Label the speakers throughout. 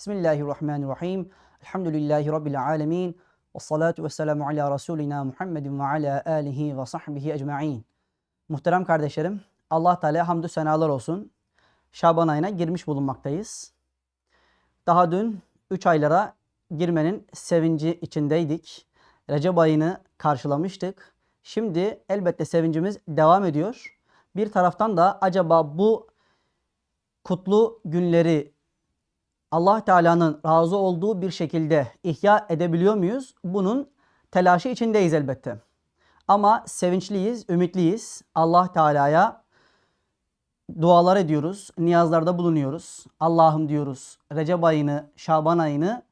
Speaker 1: Bismillahirrahmanirrahim. Elhamdülillahi Rabbil alemin. Ve salatu ve selamu ala Resulina Muhammedin ve ala alihi ve sahbihi ecma'in. Muhterem kardeşlerim, Allah Teala hamdü senalar olsun. Şaban ayına girmiş bulunmaktayız. Daha dün 3 aylara girmenin sevinci içindeydik. Recep ayını karşılamıştık. Şimdi elbette sevincimiz devam ediyor. Bir taraftan da acaba bu kutlu günleri Allah Teala'nın razı olduğu bir şekilde ihya edebiliyor muyuz? Bunun telaşı içindeyiz elbette. Ama sevinçliyiz, ümitliyiz. Allah Teala'ya dualar ediyoruz, niyazlarda bulunuyoruz. Allah'ım diyoruz Recep ayını, Şaban ayını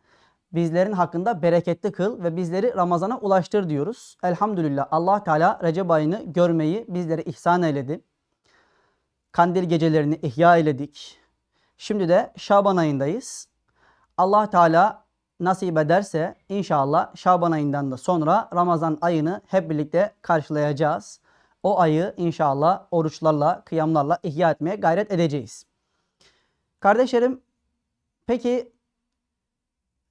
Speaker 1: bizlerin hakkında bereketli kıl ve bizleri Ramazan'a ulaştır diyoruz. Elhamdülillah Allah Teala Recep ayını görmeyi bizlere ihsan eyledi. Kandil gecelerini ihya eyledik. Şimdi de Şaban ayındayız. Allah Teala nasip ederse inşallah Şaban ayından da sonra Ramazan ayını hep birlikte karşılayacağız. O ayı inşallah oruçlarla, kıyamlarla ihya etmeye gayret edeceğiz. Kardeşlerim, peki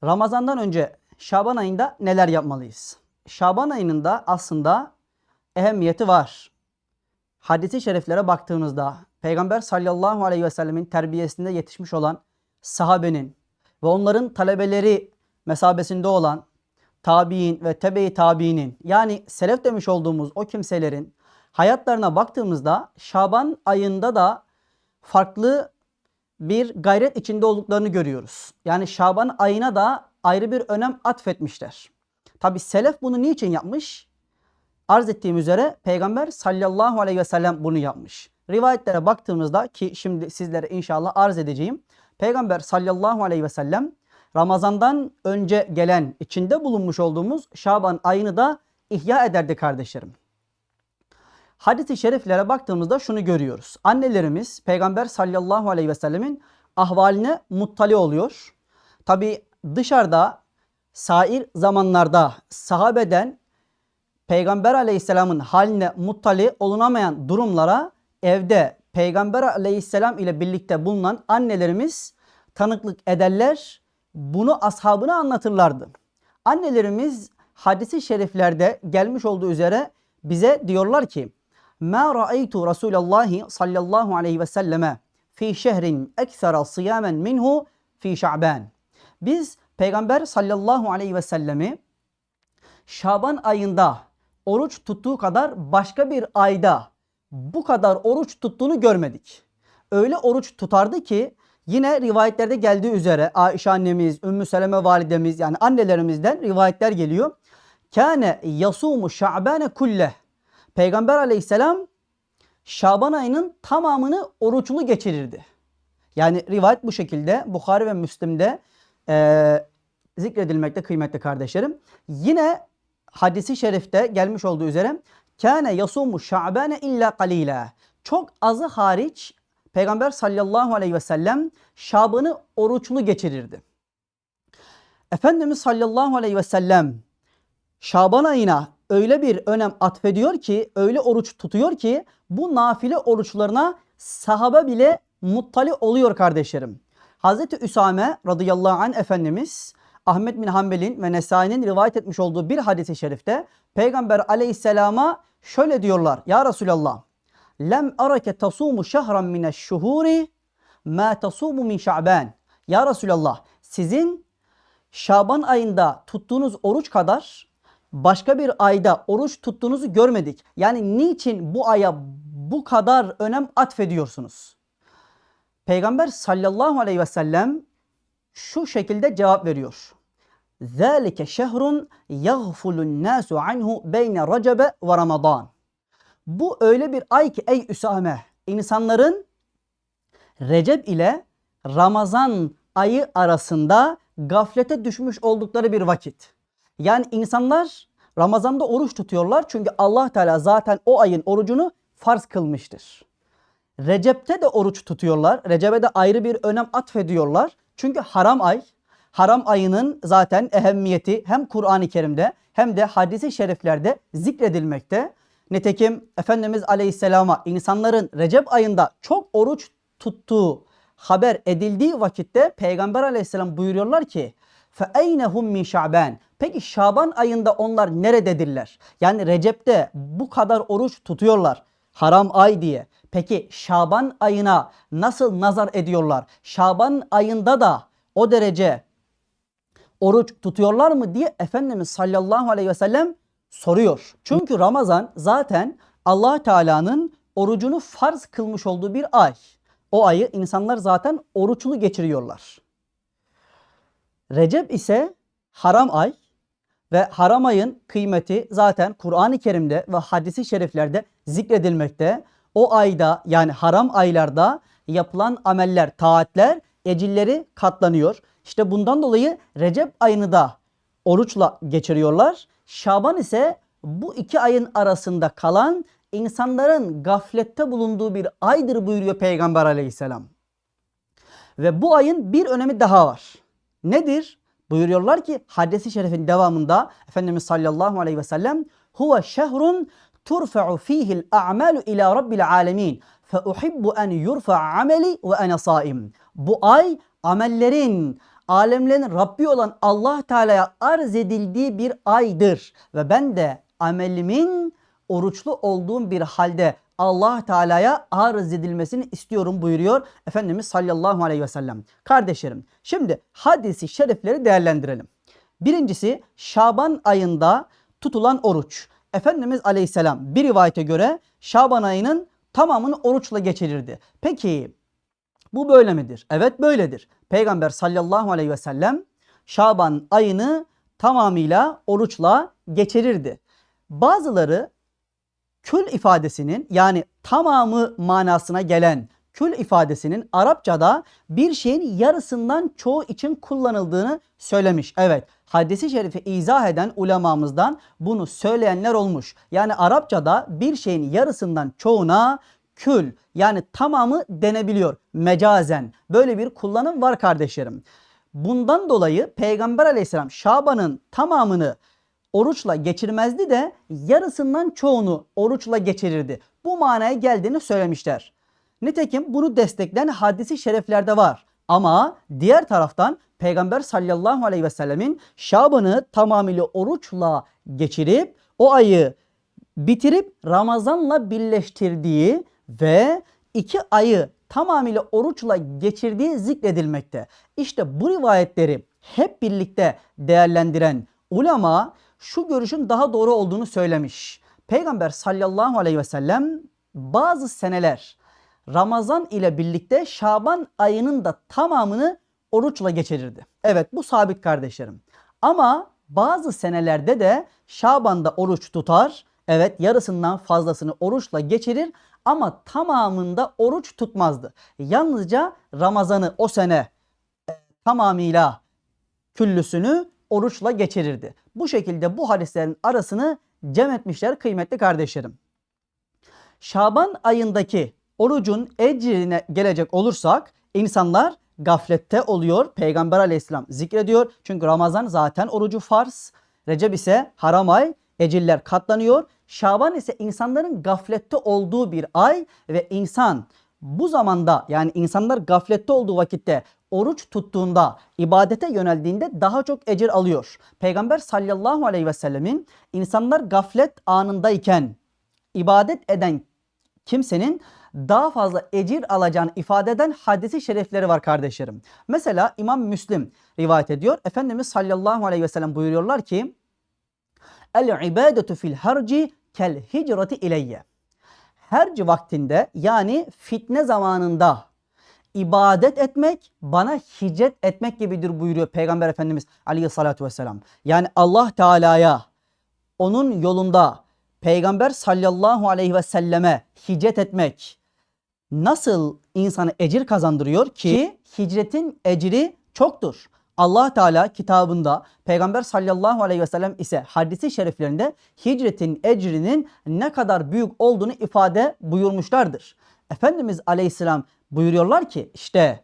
Speaker 1: Ramazandan önce Şaban ayında neler yapmalıyız? Şaban ayının da aslında ehemmiyeti var. Hadisi şeriflere baktığımızda Peygamber sallallahu aleyhi ve sellemin terbiyesinde yetişmiş olan sahabenin ve onların talebeleri mesabesinde olan tabi'in ve tebe-i tabi'inin yani selef demiş olduğumuz o kimselerin hayatlarına baktığımızda Şaban ayında da farklı bir gayret içinde olduklarını görüyoruz. Yani Şaban ayına da ayrı bir önem atfetmişler. Tabi selef bunu niçin yapmış? Arz ettiğim üzere Peygamber sallallahu aleyhi ve sellem bunu yapmış. Rivayetlere baktığımızda ki şimdi sizlere inşallah arz edeceğim. Peygamber sallallahu aleyhi ve sellem Ramazan'dan önce gelen içinde bulunmuş olduğumuz Şaban ayını da ihya ederdi kardeşlerim. Hadis-i şeriflere baktığımızda şunu görüyoruz. Annelerimiz Peygamber sallallahu aleyhi ve sellemin ahvaline muttali oluyor. Tabi dışarıda sair zamanlarda sahabeden Peygamber aleyhisselamın haline muttali olunamayan durumlara evde Peygamber aleyhisselam ile birlikte bulunan annelerimiz tanıklık ederler. Bunu ashabına anlatırlardı. Annelerimiz hadisi şeriflerde gelmiş olduğu üzere bize diyorlar ki Ma ra'aytu Resulallah sallallahu aleyhi ve selleme fi şehrin eksera siyamen minhu fi şa'ban. Biz Peygamber sallallahu aleyhi ve sellemi Şaban ayında oruç tuttuğu kadar başka bir ayda bu kadar oruç tuttuğunu görmedik. Öyle oruç tutardı ki yine rivayetlerde geldiği üzere Ayşe annemiz, Ümmü Seleme validemiz yani annelerimizden rivayetler geliyor. Kâne yasumu şa'bane kulleh. Peygamber aleyhisselam Şaban ayının tamamını oruçlu geçirirdi. Yani rivayet bu şekilde Bukhari ve Müslim'de e, zikredilmekte kıymetli kardeşlerim. Yine hadisi şerifte gelmiş olduğu üzere kâne yasumu şa'bane illa qalila. Çok azı hariç Peygamber sallallahu aleyhi ve sellem Şaban'ı oruçlu geçirirdi. Efendimiz sallallahu aleyhi ve sellem Şaban ayına öyle bir önem atfediyor ki, öyle oruç tutuyor ki bu nafile oruçlarına sahabe bile muttali oluyor kardeşlerim. Hazreti Üsame radıyallahu anh Efendimiz Ahmet bin Hanbel'in ve Nesai'nin rivayet etmiş olduğu bir hadisi şerifte Peygamber aleyhisselama şöyle diyorlar. Ya Resulallah lem arake tasumu şehran mine şuhuri ma tasumu min şa'ban. Ya Resulallah sizin Şaban ayında tuttuğunuz oruç kadar başka bir ayda oruç tuttuğunuzu görmedik. Yani niçin bu aya bu kadar önem atfediyorsunuz? Peygamber sallallahu aleyhi ve sellem şu şekilde cevap veriyor. ذَٰلِكَ شَهْرٌ يَغْفُلُ النَّاسُ عَنْهُ بَيْنَ رَجَبَ ve Ramazan. Bu öyle bir ay ki ey Üsame insanların Recep ile Ramazan ayı arasında gaflete düşmüş oldukları bir vakit. Yani insanlar Ramazan'da oruç tutuyorlar çünkü Allah Teala zaten o ayın orucunu farz kılmıştır. Recep'te de oruç tutuyorlar. Recep'e de ayrı bir önem atfediyorlar. Çünkü haram ay. Haram ayının zaten ehemmiyeti hem Kur'an-ı Kerim'de hem de hadisi şeriflerde zikredilmekte. Nitekim Efendimiz Aleyhisselam'a insanların Recep ayında çok oruç tuttuğu haber edildiği vakitte Peygamber aleyhisselam buyuruyorlar ki فَاَيْنَهُمْ min Şaban. Peki Şaban ayında onlar nerededirler? Yani Recep'te bu kadar oruç tutuyorlar. Haram ay diye. Peki Şaban ayına nasıl nazar ediyorlar? Şaban ayında da o derece oruç tutuyorlar mı diye Efendimiz sallallahu aleyhi ve sellem soruyor. Çünkü Ramazan zaten allah Teala'nın orucunu farz kılmış olduğu bir ay. O ayı insanlar zaten oruçlu geçiriyorlar. Recep ise haram ay ve haram ayın kıymeti zaten Kur'an-ı Kerim'de ve hadisi şeriflerde zikredilmekte. O ayda yani haram aylarda yapılan ameller, taatler, ecilleri katlanıyor. İşte bundan dolayı Recep ayını da oruçla geçiriyorlar. Şaban ise bu iki ayın arasında kalan insanların gaflette bulunduğu bir aydır buyuruyor Peygamber aleyhisselam. Ve bu ayın bir önemi daha var. Nedir? Buyuruyorlar ki hadisi şerifin devamında Efendimiz sallallahu aleyhi ve sellem huve şehrun turfa'u fihil a'malu ila rabbil alemin fe uhibbu en yurfa ameli ve ene saim. Bu ay amellerin alemlerin Rabbi olan Allah Teala'ya arz edildiği bir aydır ve ben de amelimin oruçlu olduğum bir halde Allah Teala'ya arz edilmesini istiyorum buyuruyor Efendimiz sallallahu aleyhi ve sellem. Kardeşlerim şimdi hadisi şerifleri değerlendirelim. Birincisi Şaban ayında tutulan oruç. Efendimiz aleyhisselam bir rivayete göre Şaban ayının tamamını oruçla geçirirdi. Peki bu böyle midir? Evet böyledir. Peygamber sallallahu aleyhi ve sellem Şaban ayını tamamıyla oruçla geçirirdi. Bazıları kül ifadesinin yani tamamı manasına gelen kül ifadesinin Arapçada bir şeyin yarısından çoğu için kullanıldığını söylemiş. Evet hadisi şerifi izah eden ulemamızdan bunu söyleyenler olmuş. Yani Arapçada bir şeyin yarısından çoğuna kül yani tamamı denebiliyor mecazen. Böyle bir kullanım var kardeşlerim. Bundan dolayı Peygamber aleyhisselam Şaban'ın tamamını oruçla geçirmezdi de yarısından çoğunu oruçla geçirirdi. Bu manaya geldiğini söylemişler. Nitekim bunu destekleyen hadisi şereflerde var. Ama diğer taraftan Peygamber sallallahu aleyhi ve sellemin Şaban'ı tamamıyla oruçla geçirip o ayı bitirip Ramazan'la birleştirdiği ve iki ayı tamamıyla oruçla geçirdiği zikredilmekte. İşte bu rivayetleri hep birlikte değerlendiren ulema şu görüşün daha doğru olduğunu söylemiş. Peygamber sallallahu aleyhi ve sellem bazı seneler Ramazan ile birlikte Şaban ayının da tamamını oruçla geçirirdi. Evet bu sabit kardeşlerim. Ama bazı senelerde de Şaban'da oruç tutar. Evet yarısından fazlasını oruçla geçirir ama tamamında oruç tutmazdı. Yalnızca Ramazan'ı o sene e, tamamıyla küllüsünü oruçla geçirirdi. Bu şekilde bu hadislerin arasını cem etmişler kıymetli kardeşlerim. Şaban ayındaki orucun ecrine gelecek olursak insanlar gaflette oluyor. Peygamber aleyhisselam zikrediyor. Çünkü Ramazan zaten orucu farz. Recep ise haram ay. Eciller katlanıyor. Şaban ise insanların gaflette olduğu bir ay ve insan bu zamanda yani insanlar gaflette olduğu vakitte oruç tuttuğunda, ibadete yöneldiğinde daha çok ecir alıyor. Peygamber sallallahu aleyhi ve sellemin insanlar gaflet anındayken ibadet eden kimsenin daha fazla ecir alacağını ifade eden hadisi şerifleri var kardeşlerim. Mesela İmam Müslim rivayet ediyor. Efendimiz sallallahu aleyhi ve sellem buyuruyorlar ki El ibadetu fil harci kel hicrati ileyye. Herci vaktinde yani fitne zamanında ibadet etmek bana hicret etmek gibidir buyuruyor Peygamber Efendimiz aleyhissalatü vesselam. Yani Allah Teala'ya onun yolunda Peygamber sallallahu aleyhi ve selleme hicret etmek nasıl insana ecir kazandırıyor ki hicretin ecri çoktur. Allah Teala kitabında Peygamber sallallahu aleyhi ve sellem ise hadisi şeriflerinde hicretin ecrinin ne kadar büyük olduğunu ifade buyurmuşlardır. Efendimiz aleyhisselam buyuruyorlar ki işte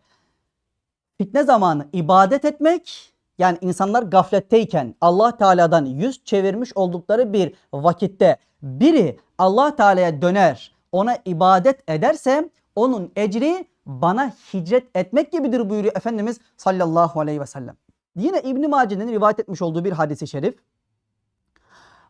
Speaker 1: fitne zamanı ibadet etmek yani insanlar gafletteyken Allah Teala'dan yüz çevirmiş oldukları bir vakitte biri Allah Teala'ya döner ona ibadet ederse onun ecri bana hicret etmek gibidir buyuruyor Efendimiz sallallahu aleyhi ve sellem. Yine İbn Mace'nin rivayet etmiş olduğu bir hadisi şerif.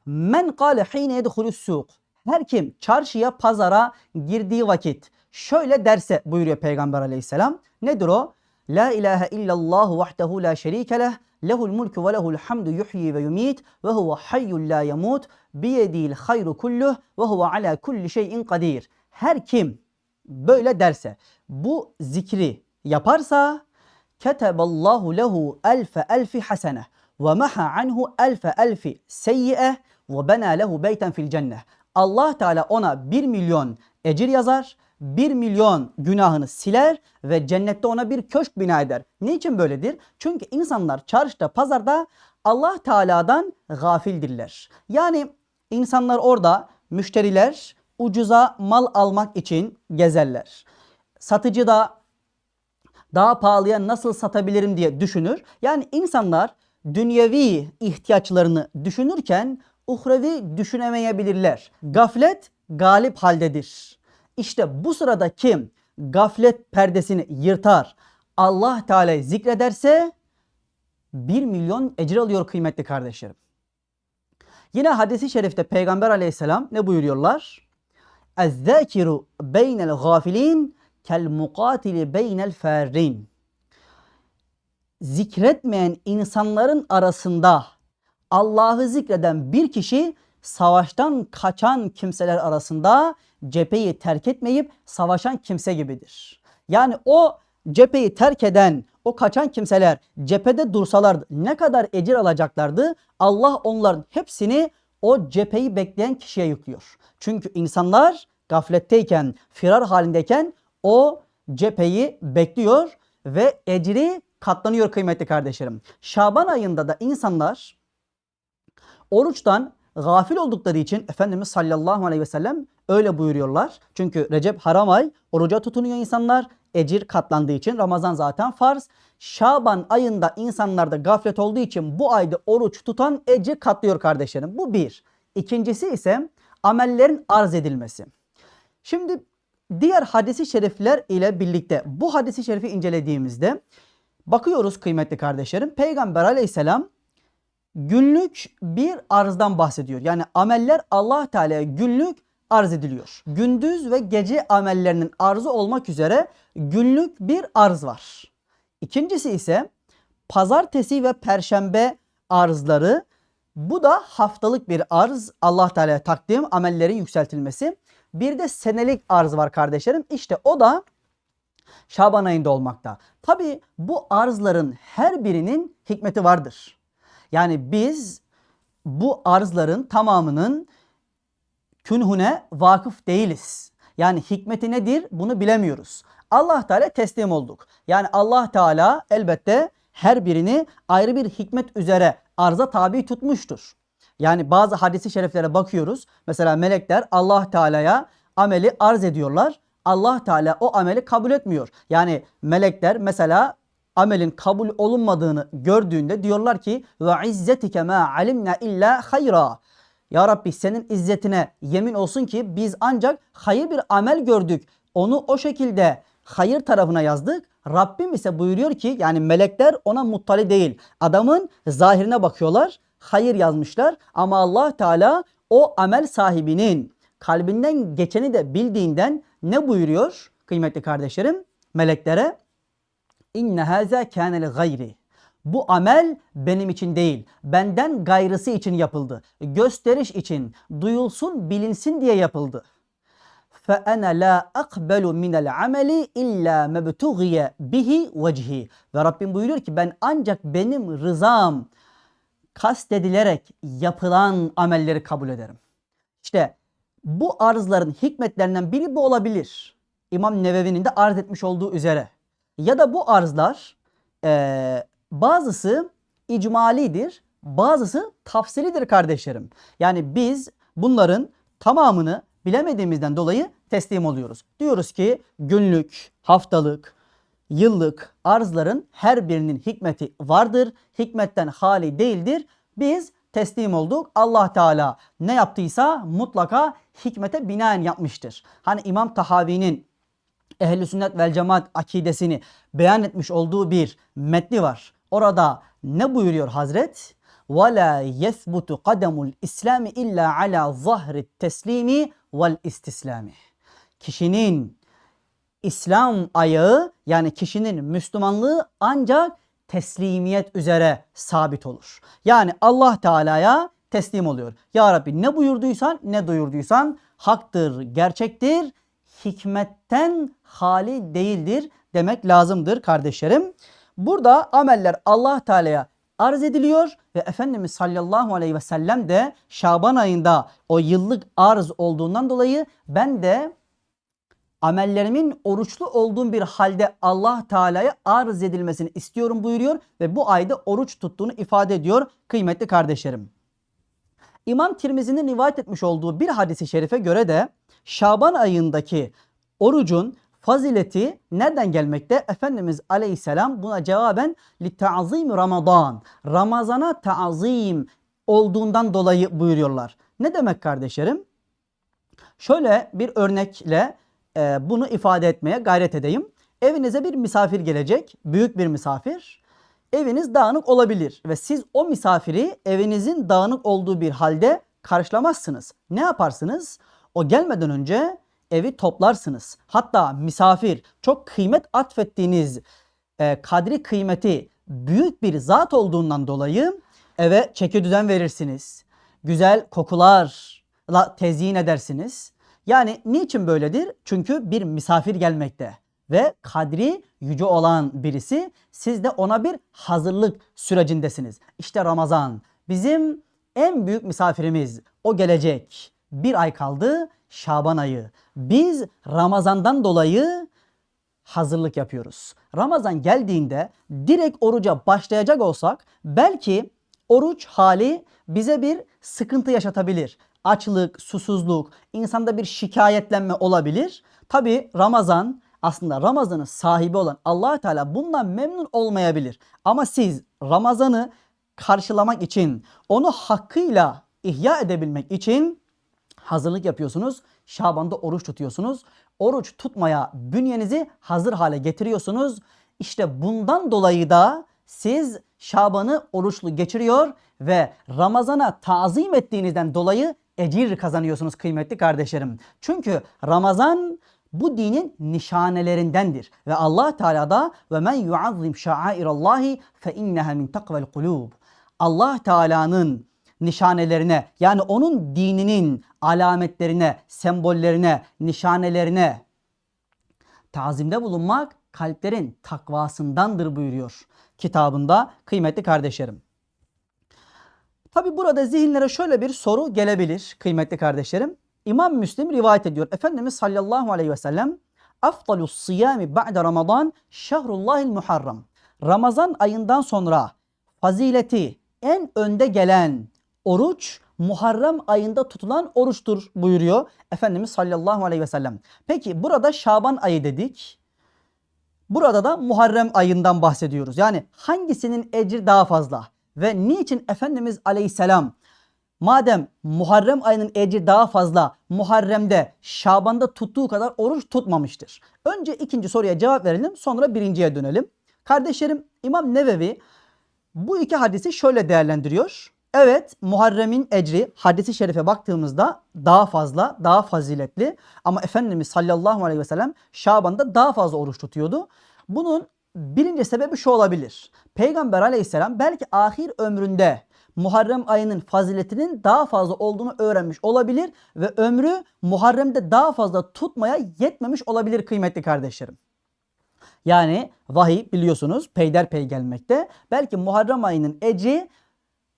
Speaker 1: Men kâle hîne yedhulus sûk. Her kim çarşıya, pazara girdiği vakit şöyle derse buyuruyor Peygamber aleyhisselam. Nedir o? La ilahe illallah vahdehu la şerike leh. Lehul mulku ve lehul hamdu yuhyi ve yumit ve huve hayyul la yamut. Biyedil hayru kulluh ve huve ala kulli şeyin kadir. Her kim böyle derse, bu zikri yaparsa keteballahu lehu elfe elfi hasene ve maha anhu elfe elfi seyyi'e ve bena lehu beyten fil cenneh. Allah Teala ona bir milyon ecir yazar, bir milyon günahını siler ve cennette ona bir köşk bina eder. Niçin böyledir? Çünkü insanlar çarşıda, pazarda Allah Teala'dan gafildirler. Yani insanlar orada müşteriler ucuza mal almak için gezerler Satıcı da daha pahalıya nasıl satabilirim diye düşünür. Yani insanlar dünyevi ihtiyaçlarını düşünürken uhrevi düşünemeyebilirler. Gaflet galip haldedir. İşte bu sırada kim gaflet perdesini yırtar, Allah Teala'yı zikrederse 1 milyon ecir alıyor kıymetli kardeşlerim. Yine hadisi şerifte Peygamber aleyhisselam ne buyuruyorlar? اَذَّاكِرُ بَيْنَ الْغَافِلِينَ kel mukatili beynel ferrin. Zikretmeyen insanların arasında Allah'ı zikreden bir kişi savaştan kaçan kimseler arasında cepheyi terk etmeyip savaşan kimse gibidir. Yani o cepheyi terk eden o kaçan kimseler cephede dursalardı ne kadar ecir alacaklardı? Allah onların hepsini o cepheyi bekleyen kişiye yüklüyor. Çünkü insanlar gafletteyken, firar halindeyken o cepheyi bekliyor ve ecri katlanıyor kıymetli kardeşlerim. Şaban ayında da insanlar oruçtan gafil oldukları için Efendimiz sallallahu aleyhi ve sellem öyle buyuruyorlar. Çünkü Recep haram ay oruca tutunuyor insanlar. Ecir katlandığı için Ramazan zaten farz. Şaban ayında insanlarda gaflet olduğu için bu ayda oruç tutan ecir katlıyor kardeşlerim. Bu bir. İkincisi ise amellerin arz edilmesi. Şimdi diğer hadisi şerifler ile birlikte bu hadisi şerifi incelediğimizde bakıyoruz kıymetli kardeşlerim. Peygamber aleyhisselam günlük bir arzdan bahsediyor. Yani ameller Allah Teala'ya günlük arz ediliyor. Gündüz ve gece amellerinin arzı olmak üzere günlük bir arz var. İkincisi ise pazartesi ve perşembe arzları. Bu da haftalık bir arz Allah Teala'ya takdim amellerin yükseltilmesi. Bir de senelik arz var kardeşlerim. İşte o da Şaban ayında olmakta. Tabi bu arzların her birinin hikmeti vardır. Yani biz bu arzların tamamının künhüne vakıf değiliz. Yani hikmeti nedir bunu bilemiyoruz. Allah Teala teslim olduk. Yani Allah Teala elbette her birini ayrı bir hikmet üzere arza tabi tutmuştur. Yani bazı hadisi şeriflere bakıyoruz. Mesela melekler Allah Teala'ya ameli arz ediyorlar. Allah Teala o ameli kabul etmiyor. Yani melekler mesela amelin kabul olunmadığını gördüğünde diyorlar ki ve izzetike ma alimna illa hayra. Ya Rabbi senin izzetine yemin olsun ki biz ancak hayır bir amel gördük. Onu o şekilde hayır tarafına yazdık. Rabbim ise buyuruyor ki yani melekler ona muttali değil. Adamın zahirine bakıyorlar Hayır yazmışlar ama Allah Teala o amel sahibinin kalbinden geçeni de bildiğinden ne buyuruyor kıymetli kardeşlerim? Meleklere İnne haza kana li gayri. Bu amel benim için değil, benden gayrısı için yapıldı. Gösteriş için, duyulsun, bilinsin diye yapıldı. فَاَنَا لَا أَقْبَلُ مِنَ الْعَمَلِ اِلَّا مَبْتُغِيَ bihi وَجْهِ Ve Rabbim buyuruyor ki ben ancak benim rızam kastedilerek yapılan amelleri kabul ederim. İşte bu arzların hikmetlerinden biri bu olabilir. İmam Nevevi'nin de arz etmiş olduğu üzere. Ya da bu arzlar e, bazısı icmalidir, bazısı tafsilidir kardeşlerim. Yani biz bunların tamamını bilemediğimizden dolayı teslim oluyoruz. Diyoruz ki günlük, haftalık, yıllık arzların her birinin hikmeti vardır. Hikmetten hali değildir. Biz teslim olduk. Allah Teala ne yaptıysa mutlaka hikmete binaen yapmıştır. Hani İmam Tahavi'nin ehli sünnet vel cemaat akidesini beyan etmiş olduğu bir metni var. Orada ne buyuruyor Hazret? وَلَا يَثْبُتُ قَدَمُ الْاِسْلَامِ اِلَّا عَلَى ظَهْرِ التَّسْلِيمِ وَالْاِسْتِسْلَامِ Kişinin İslam ayağı yani kişinin Müslümanlığı ancak teslimiyet üzere sabit olur. Yani Allah Teala'ya teslim oluyor. Ya Rabbi ne buyurduysan ne duyurduysan haktır, gerçektir, hikmetten hali değildir demek lazımdır kardeşlerim. Burada ameller Allah Teala'ya arz ediliyor ve Efendimiz sallallahu aleyhi ve sellem de Şaban ayında o yıllık arz olduğundan dolayı ben de amellerimin oruçlu olduğum bir halde Allah Teala'ya arz edilmesini istiyorum buyuruyor ve bu ayda oruç tuttuğunu ifade ediyor kıymetli kardeşlerim. İmam Tirmizi'nin rivayet etmiş olduğu bir hadisi şerife göre de Şaban ayındaki orucun fazileti nereden gelmekte? Efendimiz Aleyhisselam buna cevaben ta'zim Ramazan. Ramazana ta'zim olduğundan dolayı buyuruyorlar. Ne demek kardeşlerim? Şöyle bir örnekle e, bunu ifade etmeye gayret edeyim. Evinize bir misafir gelecek, büyük bir misafir. Eviniz dağınık olabilir ve siz o misafiri evinizin dağınık olduğu bir halde karşılamazsınız. Ne yaparsınız? O gelmeden önce evi toplarsınız. Hatta misafir çok kıymet atfettiğiniz e, kadri kıymeti büyük bir zat olduğundan dolayı eve çeki düzen verirsiniz. Güzel kokularla tezyin edersiniz. Yani niçin böyledir? Çünkü bir misafir gelmekte ve kadri yüce olan birisi siz de ona bir hazırlık sürecindesiniz. İşte Ramazan bizim en büyük misafirimiz o gelecek. Bir ay kaldı Şaban ayı. Biz Ramazan'dan dolayı hazırlık yapıyoruz. Ramazan geldiğinde direkt oruca başlayacak olsak belki oruç hali bize bir sıkıntı yaşatabilir. Açlık, susuzluk, insanda bir şikayetlenme olabilir. Tabi Ramazan aslında Ramazan'ın sahibi olan allah Teala bundan memnun olmayabilir. Ama siz Ramazan'ı karşılamak için, onu hakkıyla ihya edebilmek için hazırlık yapıyorsunuz. Şaban'da oruç tutuyorsunuz. Oruç tutmaya bünyenizi hazır hale getiriyorsunuz. İşte bundan dolayı da siz Şaban'ı oruçlu geçiriyor ve Ramazan'a tazim ettiğinizden dolayı ecir kazanıyorsunuz kıymetli kardeşlerim. Çünkü Ramazan bu dinin nişanelerindendir. Ve Allah Teala da ve men yuazzim şa'airallahi fe inneha min takvel kulub. Allah Teala'nın nişanelerine yani onun dininin alametlerine, sembollerine, nişanelerine tazimde bulunmak kalplerin takvasındandır buyuruyor kitabında kıymetli kardeşlerim. Tabi burada zihinlere şöyle bir soru gelebilir kıymetli kardeşlerim. İmam Müslim rivayet ediyor. Efendimiz sallallahu aleyhi ve sellem Afdalus siyami ba'de Ramazan şehrullahil muharram. Ramazan ayından sonra fazileti en önde gelen oruç Muharrem ayında tutulan oruçtur buyuruyor Efendimiz sallallahu aleyhi ve sellem. Peki burada Şaban ayı dedik. Burada da Muharrem ayından bahsediyoruz. Yani hangisinin ecri daha fazla? Ve niçin Efendimiz aleyhisselam madem Muharrem ayının ecri daha fazla Muharrem'de Şaban'da tuttuğu kadar oruç tutmamıştır? Önce ikinci soruya cevap verelim sonra birinciye dönelim. Kardeşlerim İmam Nevevi bu iki hadisi şöyle değerlendiriyor. Evet Muharrem'in ecri hadisi şerife baktığımızda daha fazla, daha faziletli. Ama Efendimiz sallallahu aleyhi ve sellem Şaban'da daha fazla oruç tutuyordu. Bunun birinci sebebi şu olabilir. Peygamber aleyhisselam belki ahir ömründe Muharrem ayının faziletinin daha fazla olduğunu öğrenmiş olabilir ve ömrü Muharrem'de daha fazla tutmaya yetmemiş olabilir kıymetli kardeşlerim. Yani vahiy biliyorsunuz peyderpey gelmekte. Belki Muharrem ayının ecri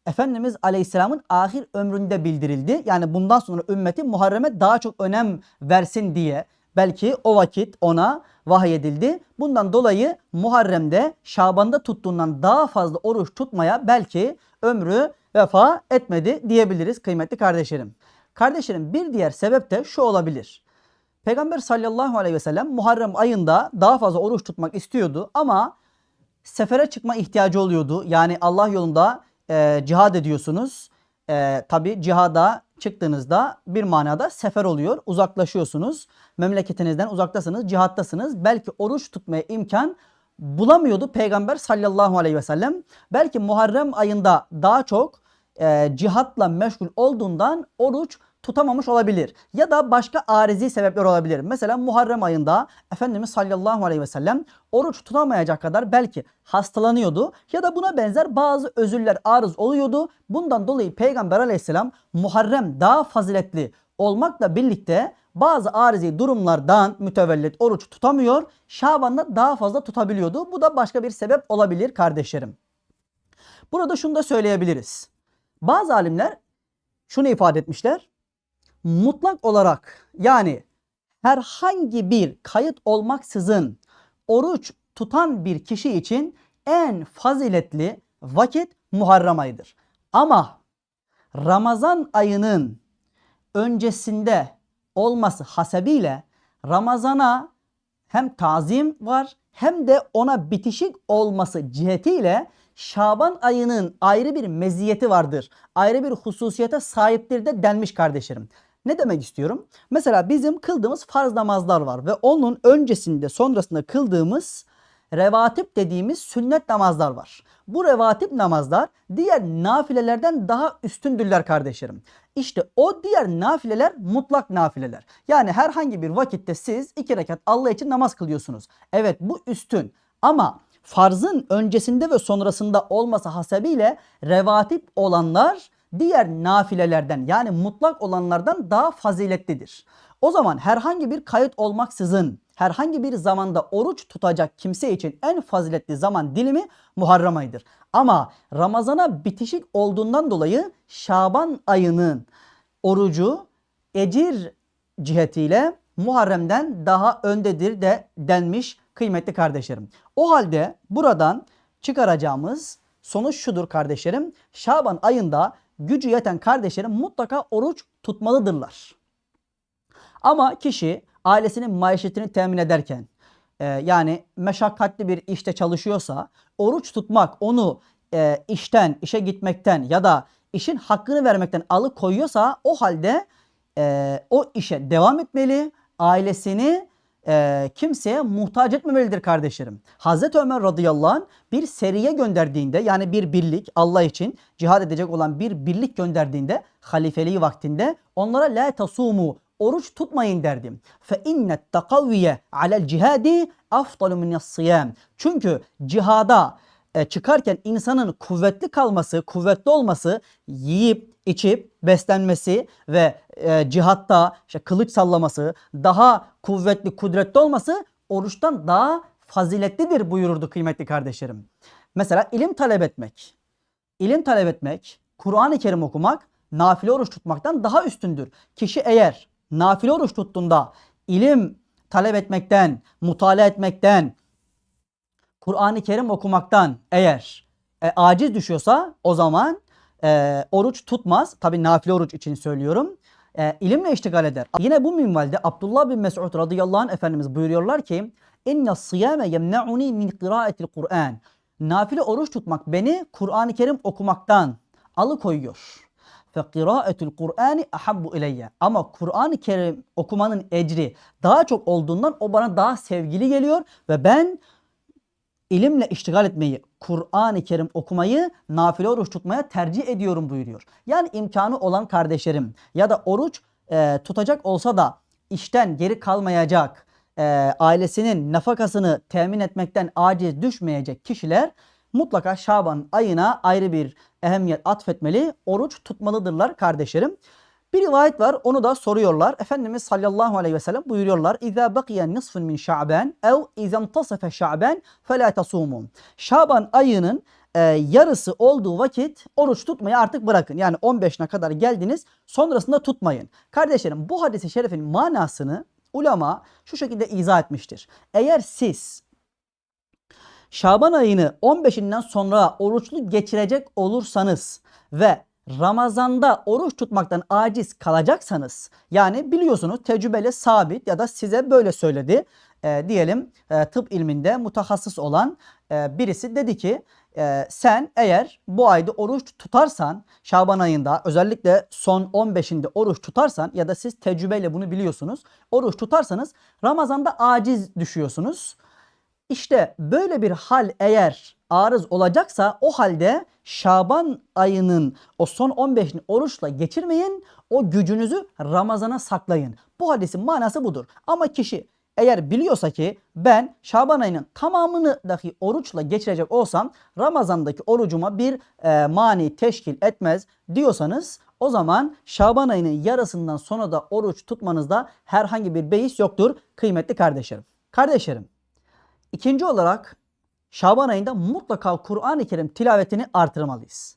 Speaker 1: Efendimiz Aleyhisselam'ın ahir ömründe bildirildi. Yani bundan sonra ümmeti Muharrem'e daha çok önem versin diye belki o vakit ona vahiy edildi. Bundan dolayı Muharrem'de Şaban'da tuttuğundan daha fazla oruç tutmaya belki ömrü vefa etmedi diyebiliriz kıymetli kardeşlerim. Kardeşlerim bir diğer sebep de şu olabilir. Peygamber sallallahu aleyhi ve sellem Muharrem ayında daha fazla oruç tutmak istiyordu ama sefere çıkma ihtiyacı oluyordu. Yani Allah yolunda e, cihad ediyorsunuz. E, Tabi cihada çıktığınızda bir manada sefer oluyor. Uzaklaşıyorsunuz. Memleketinizden uzaktasınız, cihattasınız. Belki oruç tutmaya imkan bulamıyordu Peygamber sallallahu aleyhi ve sellem. Belki Muharrem ayında daha çok e, cihatla meşgul olduğundan oruç tutamamış olabilir. Ya da başka arizi sebepler olabilir. Mesela Muharrem ayında Efendimiz sallallahu aleyhi ve sellem oruç tutamayacak kadar belki hastalanıyordu. Ya da buna benzer bazı özürler arız oluyordu. Bundan dolayı Peygamber aleyhisselam Muharrem daha faziletli olmakla birlikte bazı arizi durumlardan mütevellit oruç tutamıyor. Şaban'da daha fazla tutabiliyordu. Bu da başka bir sebep olabilir kardeşlerim. Burada şunu da söyleyebiliriz. Bazı alimler şunu ifade etmişler. Mutlak olarak yani herhangi bir kayıt olmaksızın oruç tutan bir kişi için en faziletli vakit Muharrem ayıdır. Ama Ramazan ayının öncesinde olması hasebiyle Ramazana hem tazim var hem de ona bitişik olması cihetiyle Şaban ayının ayrı bir meziyeti vardır. Ayrı bir hususiyete sahiptir de denmiş kardeşlerim. Ne demek istiyorum? Mesela bizim kıldığımız farz namazlar var ve onun öncesinde sonrasında kıldığımız revatip dediğimiz sünnet namazlar var. Bu revatip namazlar diğer nafilelerden daha üstündürler kardeşlerim. İşte o diğer nafileler mutlak nafileler. Yani herhangi bir vakitte siz iki rekat Allah için namaz kılıyorsunuz. Evet bu üstün ama farzın öncesinde ve sonrasında olması hasebiyle revatip olanlar diğer nafilelerden yani mutlak olanlardan daha faziletlidir. O zaman herhangi bir kayıt olmaksızın herhangi bir zamanda oruç tutacak kimse için en faziletli zaman dilimi Muharrem ayıdır. Ama Ramazana bitişik olduğundan dolayı Şaban ayının orucu ecir cihetiyle Muharrem'den daha öndedir de denmiş kıymetli kardeşlerim. O halde buradan çıkaracağımız sonuç şudur kardeşlerim. Şaban ayında gücü yeten kardeşlerim mutlaka oruç tutmalıdırlar. Ama kişi ailesinin maişetini temin ederken e, yani meşakkatli bir işte çalışıyorsa oruç tutmak onu e, işten, işe gitmekten ya da işin hakkını vermekten alıkoyuyorsa o halde e, o işe devam etmeli. Ailesini e, kimseye muhtaç etmemelidir kardeşlerim. Hazreti Ömer radıyallahu anh bir seriye gönderdiğinde yani bir birlik Allah için cihad edecek olan bir birlik gönderdiğinde halifeliği vaktinde onlara la tasumu oruç tutmayın derdim. Fe innet takavviye alel cihadi afdalu min siyam. Çünkü cihada e, çıkarken insanın kuvvetli kalması, kuvvetli olması, yiyip içip beslenmesi ve e, cihatta işte kılıç sallaması, daha kuvvetli, kudretli olması oruçtan daha faziletlidir buyururdu kıymetli kardeşlerim. Mesela ilim talep etmek. İlim talep etmek, Kur'an-ı Kerim okumak, nafile oruç tutmaktan daha üstündür. Kişi eğer nafile oruç tuttuğunda ilim talep etmekten, mutala etmekten, Kur'an-ı Kerim okumaktan eğer e, aciz düşüyorsa o zaman e, oruç tutmaz. Tabi nafile oruç için söylüyorum. E, ilimle iştigal eder. Yine bu minvalde Abdullah bin Mes'ud radıyallahu anh Efendimiz buyuruyorlar ki İnne siyame yemne'uni min kıraatil Kur'an. Nafile oruç tutmak beni Kur'an-ı Kerim okumaktan alıkoyuyor. Fe kıraatul Kur'ani ahabbu ileyye. Ama Kur'an-ı Kerim okumanın ecri daha çok olduğundan o bana daha sevgili geliyor ve ben ilimle iştigal etmeyi, Kur'an-ı Kerim okumayı, nafile oruç tutmaya tercih ediyorum buyuruyor. Yani imkanı olan kardeşlerim ya da oruç e, tutacak olsa da işten geri kalmayacak, e, ailesinin nafakasını temin etmekten aciz düşmeyecek kişiler mutlaka Şaban ayına ayrı bir ehemmiyet atfetmeli, oruç tutmalıdırlar kardeşlerim. Bir rivayet var onu da soruyorlar. Efendimiz sallallahu aleyhi ve sellem buyuruyorlar. İzâ bakiye nisfun min şa'ben ev izem tasafe şa'ben felâ tasûmûn. Şaban ayının e, yarısı olduğu vakit oruç tutmayı artık bırakın. Yani 15'ine kadar geldiniz sonrasında tutmayın. Kardeşlerim bu hadisi şerifin manasını ulema şu şekilde izah etmiştir. Eğer siz Şaban ayını 15'inden sonra oruçlu geçirecek olursanız ve Ramazanda oruç tutmaktan aciz kalacaksanız yani biliyorsunuz tecrübeli sabit ya da size böyle söyledi e, diyelim e, tıp ilminde mutahassıs olan e, birisi dedi ki Ee, sen eğer bu ayda oruç tutarsan Şaban ayında özellikle son 15'inde oruç tutarsan ya da siz tecrübeyle bunu biliyorsunuz. Oruç tutarsanız Ramazan'da aciz düşüyorsunuz. İşte böyle bir hal eğer arız olacaksa o halde Şaban ayının o son 15'ini oruçla geçirmeyin. O gücünüzü Ramazan'a saklayın. Bu hadisin manası budur. Ama kişi eğer biliyorsa ki ben Şaban ayının tamamını dahi oruçla geçirecek olsam Ramazan'daki orucuma bir e, mani teşkil etmez diyorsanız o zaman Şaban ayının yarısından sonra da oruç tutmanızda herhangi bir beis yoktur kıymetli kardeşlerim. Kardeşlerim İkinci olarak Şaban ayında mutlaka Kur'an-ı Kerim tilavetini artırmalıyız.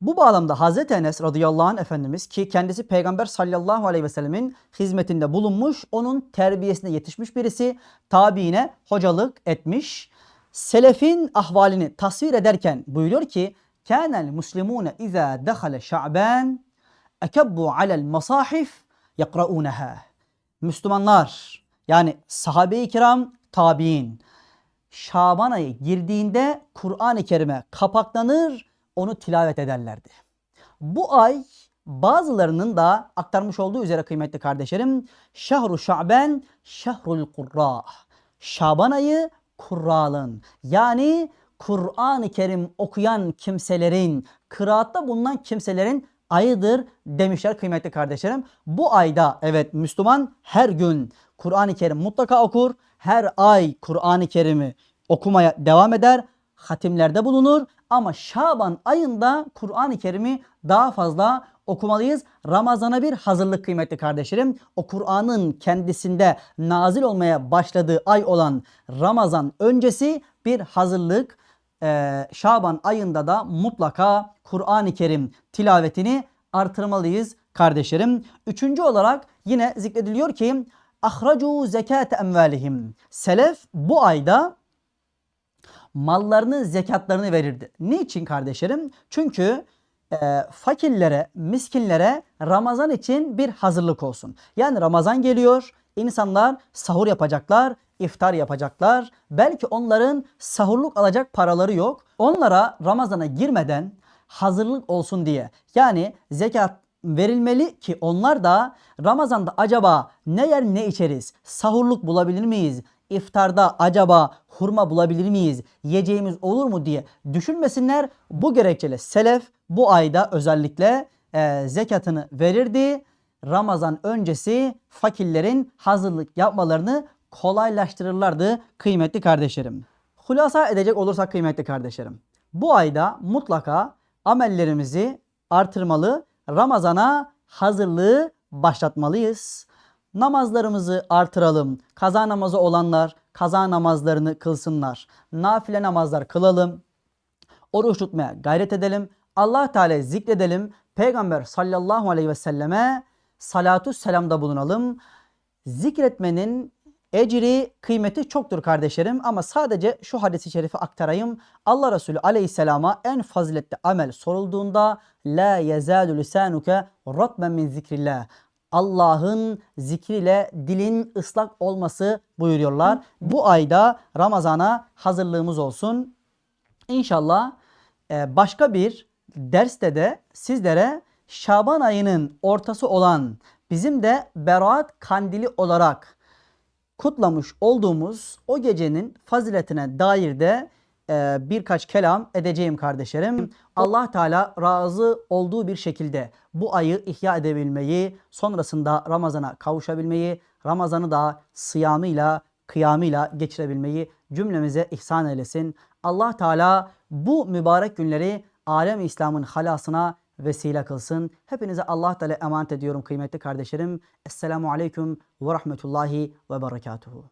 Speaker 1: Bu bağlamda Hazreti Enes radıyallahu anh Efendimiz ki kendisi Peygamber sallallahu aleyhi ve sellemin hizmetinde bulunmuş, onun terbiyesine yetişmiş birisi, tabiine hocalık etmiş. Selefin ahvalini tasvir ederken buyuruyor ki كَانَ الْمُسْلِمُونَ اِذَا دَخَلَ شَعْبَانِ اَكَبُّوا عَلَى الْمَصَاحِفِ يَقْرَؤُونَهَا Müslümanlar yani sahabe-i kiram, tabi'in Şaban ayı girdiğinde Kur'an-ı Kerim'e kapaklanır, onu tilavet ederlerdi. Bu ay bazılarının da aktarmış olduğu üzere kıymetli kardeşlerim Şahru Şaben Şahrul Kurra. Şaban ayı kurralın yani Kur'an-ı Kerim okuyan kimselerin, kıraatta bulunan kimselerin ayıdır demişler kıymetli kardeşlerim. Bu ayda evet Müslüman her gün Kur'an-ı Kerim mutlaka okur. Her ay Kur'an-ı Kerim'i okumaya devam eder. Hatimlerde bulunur ama Şaban ayında Kur'an-ı Kerim'i daha fazla okumalıyız. Ramazana bir hazırlık kıymetli kardeşlerim. O Kur'an'ın kendisinde nazil olmaya başladığı ay olan Ramazan öncesi bir hazırlık. Ee, Şaban ayında da mutlaka Kur'an-ı Kerim tilavetini artırmalıyız kardeşlerim. Üçüncü olarak yine zikrediliyor ki ahracu zekat emvalihim. Selef bu ayda mallarını, zekatlarını verirdi. Niçin kardeşlerim? Çünkü e, fakirlere, miskinlere Ramazan için bir hazırlık olsun. Yani Ramazan geliyor, insanlar sahur yapacaklar, iftar yapacaklar. Belki onların sahurluk alacak paraları yok. Onlara Ramazana girmeden hazırlık olsun diye. Yani zekat verilmeli ki onlar da Ramazan'da acaba ne yer ne içeriz? Sahurluk bulabilir miyiz? İftarda acaba hurma bulabilir miyiz? Yiyeceğimiz olur mu diye düşünmesinler. Bu gerekçeyle selef bu ayda özellikle e, zekatını verirdi. Ramazan öncesi fakirlerin hazırlık yapmalarını kolaylaştırırlardı kıymetli kardeşlerim. Hulasa edecek olursak kıymetli kardeşlerim. Bu ayda mutlaka amellerimizi artırmalı, Ramazana hazırlığı başlatmalıyız. Namazlarımızı artıralım. Kaza namazı olanlar kaza namazlarını kılsınlar. Nafile namazlar kılalım. Oruç tutmaya gayret edelim. Allah Teala zikredelim. Peygamber sallallahu aleyhi ve selleme salatu selamda bulunalım. Zikretmenin ecri, kıymeti çoktur kardeşlerim ama sadece şu hadisi şerifi aktarayım. Allah Resulü aleyhisselama en faziletli amel sorulduğunda la yezalu lisanuke ratmen min zikrillah. Allah'ın zikriyle dilin ıslak olması buyuruyorlar. Bu ayda Ramazan'a hazırlığımız olsun. İnşallah e, başka bir derste de sizlere Şaban ayının ortası olan bizim de Berat Kandili olarak kutlamış olduğumuz o gecenin faziletine dair de e, birkaç kelam edeceğim kardeşlerim. Allah Teala razı olduğu bir şekilde bu ayı ihya edebilmeyi, sonrasında Ramazan'a kavuşabilmeyi, Ramazan'ı da sıyamıyla, kıyamıyla geçirebilmeyi cümlemize ihsan eylesin. Allah Teala bu mübarek günleri alem İslam'ın halasına vesile kılsın. Hepinize Allah Teala emanet ediyorum kıymetli kardeşlerim. Esselamu Aleyküm ve Rahmetullahi ve Berekatuhu.